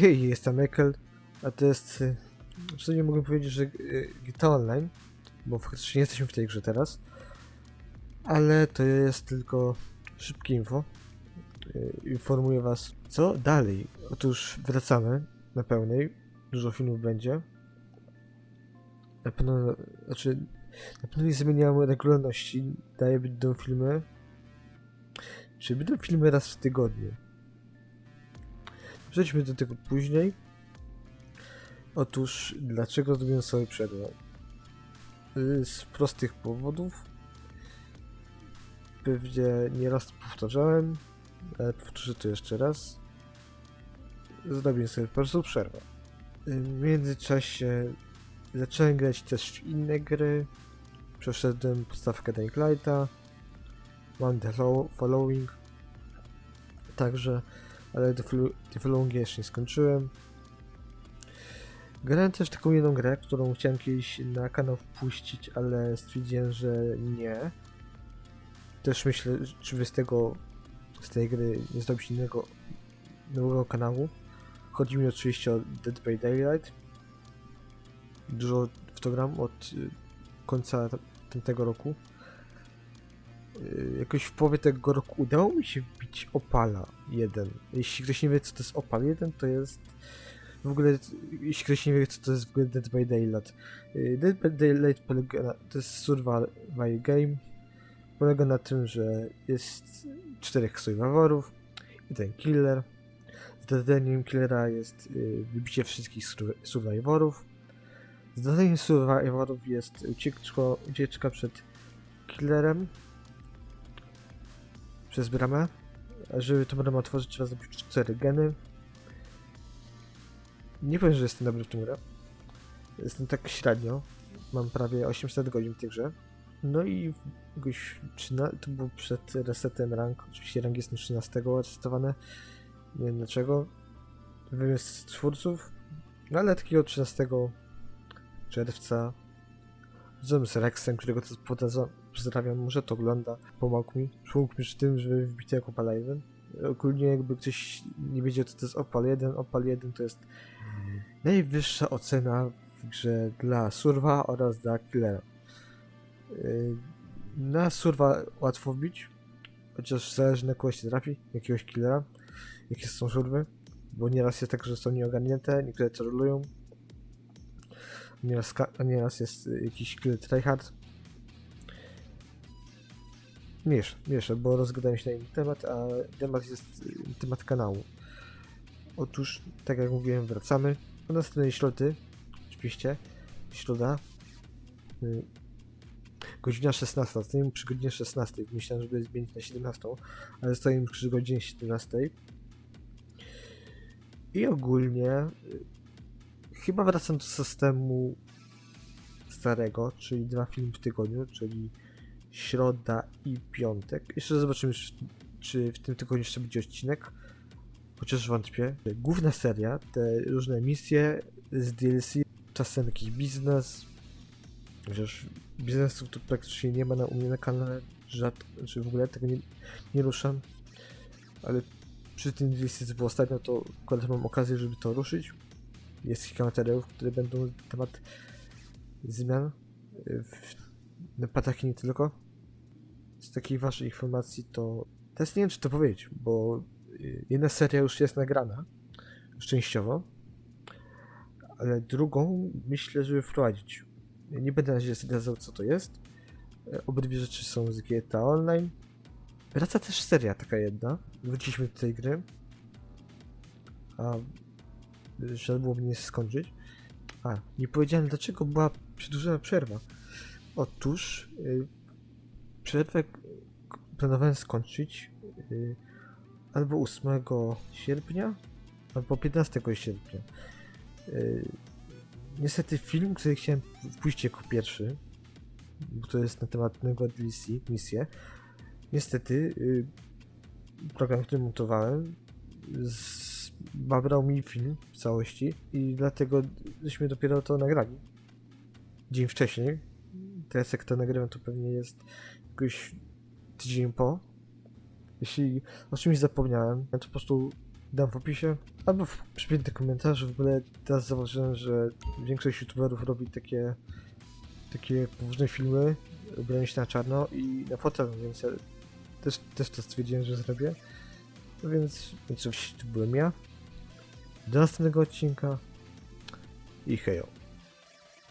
Hej, jestem Ekel, a to jest... y, W sumie mogę powiedzieć, że y, GTA Online, bo faktycznie nie jesteśmy w tej grze teraz, ale to jest tylko szybkie info. Y, Informuję was, co dalej. Otóż wracamy na pełnej, dużo filmów będzie. Na pewno, znaczy, na pewno nie zmieniamy regularności, daje będą filmy, czy będą filmy raz w tygodniu. Przejdźmy do tego później. Otóż, dlaczego zrobiłem sobie przerwę? Y, Z prostych powodów. Pewnie nieraz powtarzałem, ale powtórzę to jeszcze raz. Zrobiłem sobie po prostu przerwę. Y, W międzyczasie zacząłem grać też inne gry. Przeszedłem podstawkę Dying Lighta. Mam The Follow- Following. Także ale Following jeszcze nie skończyłem. Grałem też taką jedną grę, którą chciałem kiedyś na kanał wpuścić, ale stwierdziłem, że nie. Też myślę, czy by z tego, z tej gry nie zrobić innego, nowego kanału. Chodzi mi oczywiście o Dead by Daylight. Dużo w to gram od y, końca tamtego roku. Y, Jakoś w połowie tego roku udało mi się wbić Opala 1. Jeśli ktoś nie wie, co to jest Opal 1, to jest w ogóle, jeśli ktoś nie wie, co to jest w ogóle Dead by Daylight. Y, Dead by Daylight polega to jest survival game. Polega na tym, że jest czterech survivorów ten killer. Zadaniem killera jest y, wybicie wszystkich sur- survivorów. Zadaniem survivorów jest ucieczka, ucieczka przed killerem przez bramę. A żeby tą bramę otworzyć, trzeba zrobić 4 geny. Nie powiem, że jestem dobry w tym grę. Jestem tak średnio. Mam prawie 800 godzin w tej grze. No i jakoś 13, to było przed resetem rank. Oczywiście rank jest na 13 resetowane. Nie wiem dlaczego. Wiem z twórców. No ale takiego 13 czerwca Rozumiem z Rexem, którego to podazwa- pozdrawiam, może to ogląda, pomógł mi. Pomógł mi przy tym, żeby wbić jak Opal 1. Ogólnie jakby ktoś nie wiedział, co to jest Opal 1, Opal 1 to jest najwyższa ocena w grze dla Surwa oraz dla Killera. Yy, Na Surwa łatwo wbić, chociaż zależy na kogoś się trafi, jakiegoś Killera, jakie są surwy, bo nieraz jest tak, że są nieogarnięte, niektóre trollują, Nieraz, nieraz jest jakiś kill tryhard. Miesz, miesza, bo rozgadałem się na inny temat, a temat jest temat kanału. Otóż, tak jak mówiłem, wracamy. Po następnej środy, oczywiście, środa, y, godzina 16. Stoimy przy godzinie 16. Myślałem, żeby zmienić na 17, ale stoimy przy godzinie 17. I ogólnie y, chyba wracam do systemu starego, czyli dwa filmy w tygodniu, czyli środa i piątek. Jeszcze zobaczymy, czy- w tym tygodniu jeszcze będzie odcinek, chociaż wątpię. Główna seria, te różne misje z DLC, czasem jakiś biznes, chociaż biznesów tu praktycznie nie ma na, u mnie na kanale, rzadko, czy w ogóle tego nie, nie ruszam, ale przy tym DLC, co było ostatnio, to akurat mam okazję, żeby to ruszyć jest kilka materiałów, które będą na temat zmian w napadach i nie tylko. Z takich waszych informacji to teraz nie wiem, czy to powiedzieć, bo y, jedna seria już jest nagrana, już częściowo, ale drugą myślę, żeby wprowadzić. Nie będę na razie zdradzał, co to jest. E, Obydwie rzeczy są z GTA Online. Wraca też seria taka jedna. Wróciliśmy do tej gry. A że było mnie skończyć. A, nie powiedziałem dlaczego była przedłużona przerwa. Otóż y, przerwę planowałem skończyć y, albo 8 sierpnia, albo 15 sierpnia. Y, niestety film, który chciałem wpuścić jako pierwszy, bo to jest na temat nowego DLC, misję, niestety program, który montowałem zabrał mi film w całości i dlatego żeśmy dopiero to nagrali. Dzień wcześniej. Teraz jak to nagrywam, to pewnie jest jakoś tydzień po. Jeśli o czymś zapomniałem, to po prostu dam w opisie, albo w przypiętym komentarzu. W ogóle teraz zauważyłem, że większość youtuberów robi takie takie poważne filmy, ubranie się na czarno i na fotel, więc ja też, też to stwierdziłem, że zrobię. No więc, więc oczywiście to byłem ja. Do następnego odcinka i hejo.